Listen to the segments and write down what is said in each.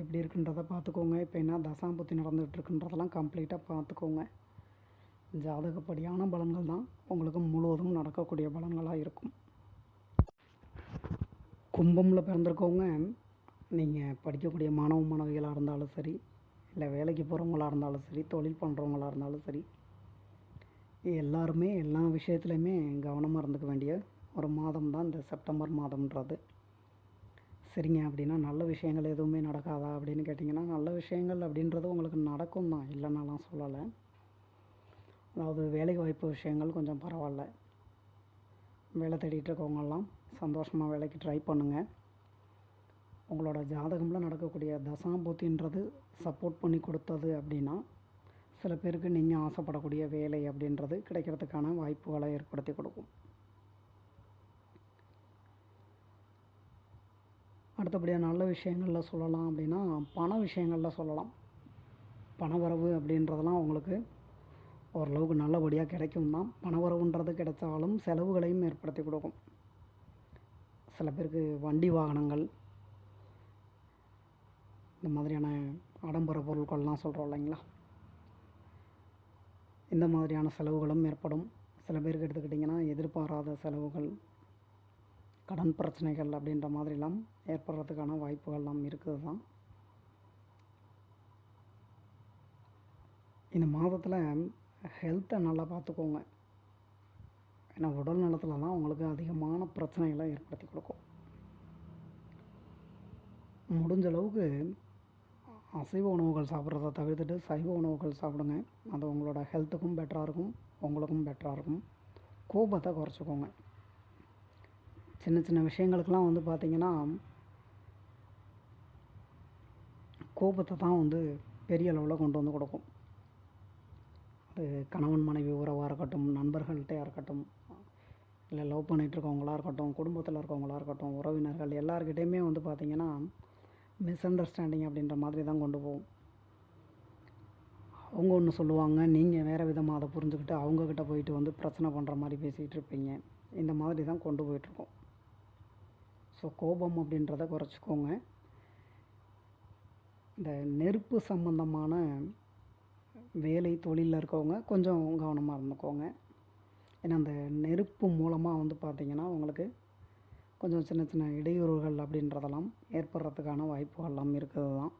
எப்படி இருக்குன்றதை பார்த்துக்கோங்க. இப்போ என்ன தசாம்புத்தி நடந்துகிட்டு இருக்குன்றதெல்லாம் கம்ப்ளீட்டாக பார்த்துக்கோங்க. ஜாதகப்படியான பலன்கள் தான். உங்களுக்கு முழுவதும் நடக்கக்கூடிய பலன்களாக இருக்கும். கும்பமில் பிறந்திருக்கவங்க நீங்கள் படிக்கக்கூடிய மாணவ மாணவிகளாக இருந்தாலும் சரி இல்லை வேலைக்கு போகிறவங்களாக இருந்தாலும் சரி தொழில் பண்ணுறவங்களாக இருந்தாலும் சரி எல்லாருமே எல்லா விஷயத்துலையுமே கவனமாக இருந்துக்க வேண்டிய ஒரு மாதம் தான் இந்த செப்டம்பர் மாதம்ன்றது. சரிங்க அப்படின்னா நல்ல விஷயங்கள் எதுவுமே நடக்காதா அப்படின்னு கேட்டிங்கன்னா நல்ல விஷயங்கள் அப்படின்றது உங்களுக்கு நடக்கும் தான். இல்லைன்னாலாம் சொல்லலை. அதாவது வேலை வாய்ப்பு விஷயங்கள் கொஞ்சம் பரவாயில்ல. வேலை தேடிட்டு இருக்கவங்கெல்லாம் சந்தோஷமாக வேலைக்கு ட்ரை பண்ணுங்கள் உங்களோட ஜாதகமில் நடக்கக்கூடிய தசாம்பூத்தின்றது சப்போர்ட் பண்ணி கொடுத்தது அப்படின்னா சில பேருக்கு நீங்கள் ஆசைப்படக்கூடிய வேலை அப்படின்றது கிடைக்கிறதுக்கான வாய்ப்புகளை ஏற்படுத்தி கொடுக்கும். அடுத்தபடியாக நல்ல விஷயங்களில் சொல்லலாம் அப்படின்னா பண விஷயங்களில் சொல்லலாம். பணவரவு அப்படின்றதெல்லாம் உங்களுக்கு ஓரளவுக்கு நல்லபடியாக கிடைக்கும் தான். பணவரவுன்றது கிடைச்சாலும் செலவுகளையும் ஏற்படுத்தி கொடுக்கும். சில பேருக்கு வண்டி வாகனங்கள் இந்த மாதிரியான ஆடம்பர பொருட்கள்லாம் சொல்கிறோம் இல்லைங்களா? இந்த மாதிரியான செலவுகளும் ஏற்படும். சில பேருக்கு எடுத்துக்கிட்டிங்கன்னா எதிர்பாராத செலவுகள் கடன் பிரச்சனைகள் அப்படின்ற மாதிரிலாம் ஏற்படுறதுக்கான வாய்ப்புகள்லாம் இருக்குது தான். இந்த மாதத்தில் ஹெல்த்தை நல்லா பார்த்துக்கோங்க. ஏன்னா உடல் நலத்தில் தான் உங்களுக்கு அதிகமான பிரச்சனைகளை ஏற்படுத்தி கொடுக்கும். முடிஞ்ச அளவுக்கு அசைவ உணவுகள் சாப்பிட்றத தவிர்த்துட்டு சைவ உணவுகள் சாப்பிடுங்க. அது உங்களோட ஹெல்த்துக்கும் பெட்டராக இருக்கும் உங்களுக்கும் பெட்டராக இருக்கும். கோபத்தை குறைச்சிக்கோங்க. சின்ன சின்ன விஷயங்களுக்கெல்லாம் வந்து பார்த்திங்கன்னா கோபத்தை தான் வந்து பெரிய அளவில் கொண்டு வந்து கொடுக்கும். அது கணவன் மனைவி உறவாக இருக்கட்டும் நண்பர்கள்கிட்டயா இருக்கட்டும் இல்லை லவ் பண்ணிகிட்ருக்கவங்களா இருக்கட்டும் குடும்பத்தில் இருக்கவங்களா இருக்கட்டும் உறவினர்கள் எல்லாருக்கிட்டேயுமே வந்து பார்த்திங்கன்னா மிஸ் அண்டர்ஸ்டாண்டிங் அப்படின்ற மாதிரி தான் கொண்டு போகும். அவங்க ஒன்று சொல்லுவாங்க நீங்கள் வேறு விதமாக அதை புரிஞ்சுக்கிட்டு அவங்கக்கிட்ட போயிட்டு வந்து பிரச்சனை பண்ணுற மாதிரி பேசிகிட்டு இருப்பீங்க. இந்த மாதிரி தான் கொண்டு போயிட்டுருக்கோம் ஸோ கோபம் அப்படின்றத குறைச்சிக்கோங்க. இந்த நெருப்பு சம்பந்தமான வேலை தொழிலில் இருக்கவங்க கொஞ்சம் கவனமாக இருந்துக்கோங்க. ஏன்னா அந்த நெருப்பு மூலமாக வந்து பார்த்திங்கன்னா உங்களுக்கு கொஞ்சம் சின்ன சின்ன இடையூறுகள் அப்படின்றதெல்லாம் ஏற்படுறதுக்கான வாய்ப்புகள்லாம் இருக்கிறது தான்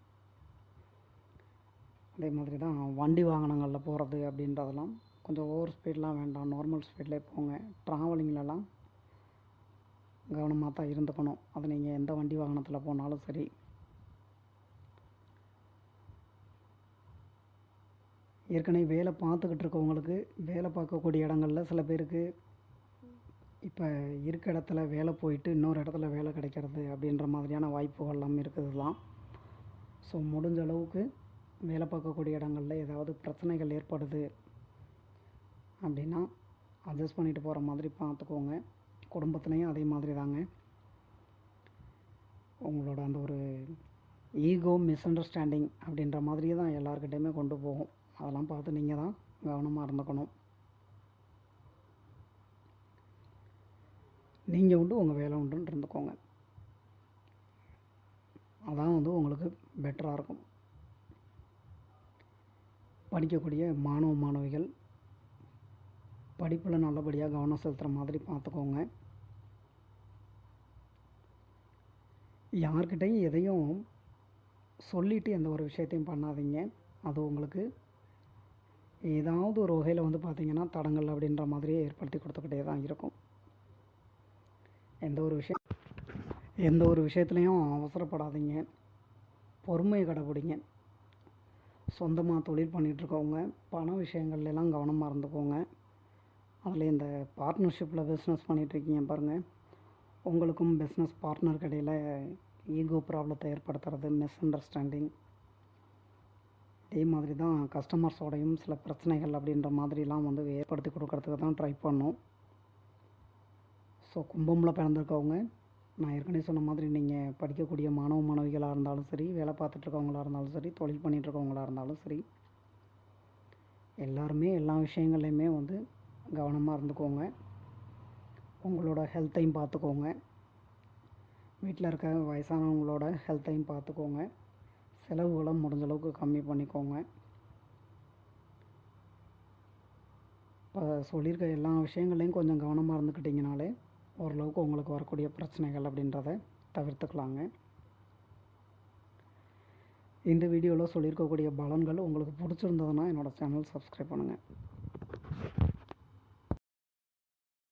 அதே மாதிரி தான் வண்டி வாகனங்களில் போகிறது அப்படின்றதெல்லாம் கொஞ்சம் ஓவர் ஸ்பீட்லாம் வேண்டாம். நார்மல் ஸ்பீட்லேயே போங்க. ட்ராவலிங்லலாம் கவனமாக தான் இருந்துக்கணும். அது நீங்கள் எந்த வண்டி வாகனத்தில் போனாலும் சரி. ஏற்கனவே வேலை பார்த்துக்கிட்டு இருக்கவங்களுக்கு வேலை பார்க்கக்கூடிய இடங்களில் சில பேருக்கு இப்போ இருக்க இடத்துல வேலை போயிட்டு இன்னொரு இடத்துல வேலை கிடைக்கிறது அப்படின்ற மாதிரியான வாய்ப்புகள்லாம் இருக்குது தான் ஸோ முடிஞ்ச அளவுக்கு வேலை பார்க்கக்கூடிய இடங்களில் ஏதாவது பிரச்சனைகள் ஏற்படுது அப்படின்னா அட்ஜஸ்ட் பண்ணிட்டு போகிற மாதிரி பார்த்துக்கோங்க. குடும்பத்துலேயும் அதே மாதிரி தாங்க. உங்களோட அந்த ஒரு ஈகோ மிஸ் அண்டர்ஸ்டாண்டிங் அப்படின்ற மாதிரியே தான் எல்லாருக்கிட்டையுமே கொண்டு போகும். அதெல்லாம் பார்த்து நீங்கள் தான் கவனமாக இருந்துக்கணும். நீங்கள் உண்டு உங்கள் வேலை உண்டுன்னு இருந்துக்கோங்க. அதான் வந்து உங்களுக்கு பெட்டராக இருக்கும். படிக்கக்கூடிய மாணவ மாணவிகள் படிப்பில் நல்லபடியாக கவனம் செலுத்துகிற மாதிரி பார்த்துக்கோங்க. யார்கிட்டையும் எதையும் சொல்லிவிட்டு எந்த ஒரு விஷயத்தையும் பண்ணாதீங்க. அது உங்களுக்கு ஏதாவது ஒரு வகையில் வந்து பார்த்திங்கன்னா தடங்கள் அப்படின்ற மாதிரியே ஏற்படுத்தி கொடுத்துக்கிட்டே தான் இருக்கும். எந்த ஒரு விஷயம் எந்த ஒரு விஷயத்துலையும் அவசரப்படாதீங்க. பொறுமையை கடைப்பிடிங்க சொந்தமாக தொழில் பண்ணிகிட்ருக்கவங்க பண விஷயங்கள்லாம் கவனமாக இருந்துக்கோங்க. அதில் இந்த பார்ட்னர்ஷிப்பில் பிஸ்னஸ் பண்ணிகிட்ருக்கீங்க பாருங்கள் உங்களுக்கும் பிஸ்னஸ் பார்ட்னர் இடையில் ஈகோ ப்ராப்ளத்தை ஏற்படுத்துறது மிஸ் அண்டர்ஸ்டாண்டிங் அதே மாதிரி தான் கஸ்டமர்ஸோடையும் சில பிரச்சனைகள் அப்படின்ற மாதிரிலாம் வந்து ஏற்படுத்தி கொடுக்கறதுக்கு தான் ட்ரை பண்ணோம். ஸோ கும்பமில் பிறந்திருக்கவங்க நான் ஏற்கனவே சொன்ன மாதிரி நீங்கள் படிக்கக்கூடிய மாணவ மாணவிகளாக இருந்தாலும் சரி வேலை பார்த்துட்ருக்கவங்களா இருந்தாலும் சரி தொழில் பண்ணிகிட்ருக்கவங்களா இருந்தாலும் சரி எல்லாருமே எல்லா விஷயங்கள்லையுமே வந்து கவனமாக இருந்துக்கோங்க. உங்களோட ஹெல்த்தையும் பார்த்துக்கோங்க. வீட்டில் இருக்க வயசானவங்களோட ஹெல்த்தையும் பார்த்துக்கோங்க. செலவுகளை முடிஞ்ச அளவுக்கு கம்மி பண்ணிக்கோங்க. இப்போ சொல்லியிருக்க எல்லா விஷயங்களையும் கொஞ்சம் கவனமாக இருந்துக்கிட்டிங்கனாலே ஓரளவுக்கு உங்களுக்கு வரக்கூடிய பிரச்சனைகள் அப்படின்றத தவிர்த்துக்கலாங்க. இந்த வீடியோவில் சொல்லியிருக்கக்கூடிய பலன்கள் உங்களுக்கு பிடிச்சிருந்ததுன்னா என்னோடய சேனல் சப்ஸ்கிரைப் பண்ணுங்கள்